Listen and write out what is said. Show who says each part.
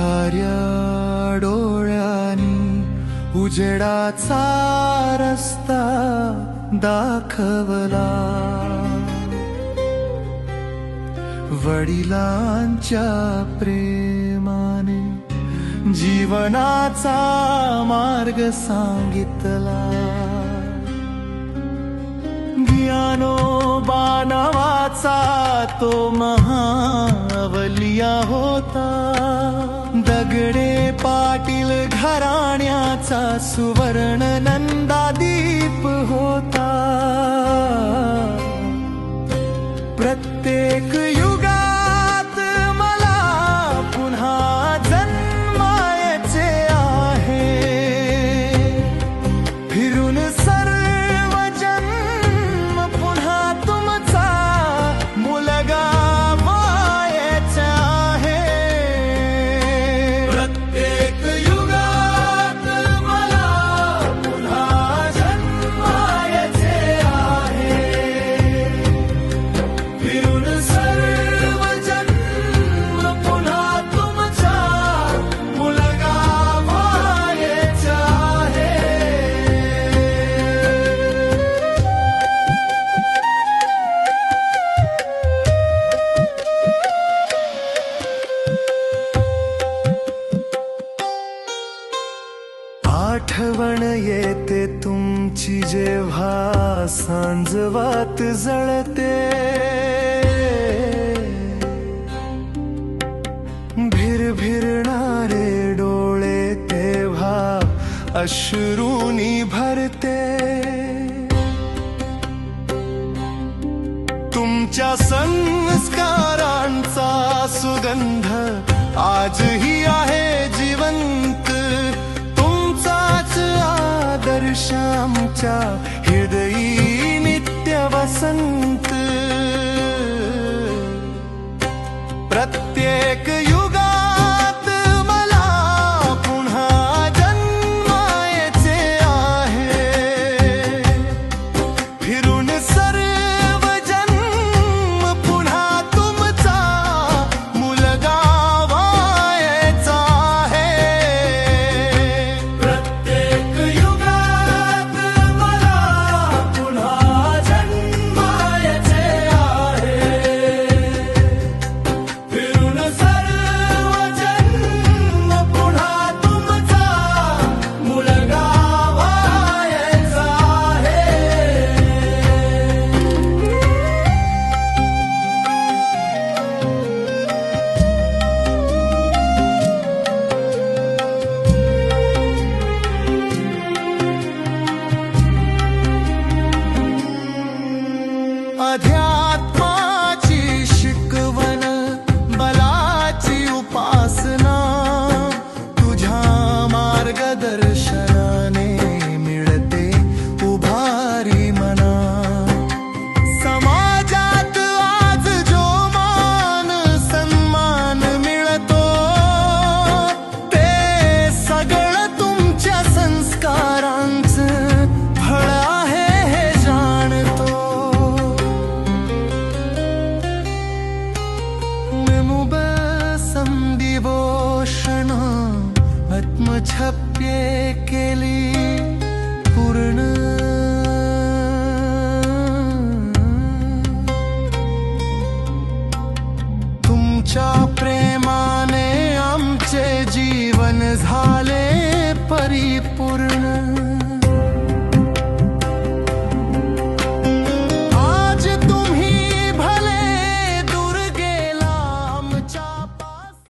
Speaker 1: अंधाऱ्या डोळ्यांनी उजेडाचा रस्ता दाखवला. वडिलांच्या प्रेमाने जीवनाचा मार्ग सांगितला. ज्ञानोबा नावाचा तो महावलिया होता दगडे पाटील घराण्याचा सुवर्ण नंदादीप होता. प्रत्येक यु आठवण येते तुमची जेव्हा सांजवात जळते. भिरभिरणारे डोळे तेव्हा अश्रूनी भरते. तुमच्या संस्कारांचा सुगंध आजही वाचा हृदयी नित्यवसन्त्। प्रत्येक आत्मछप्ये केली पूर्ण. तुमच्या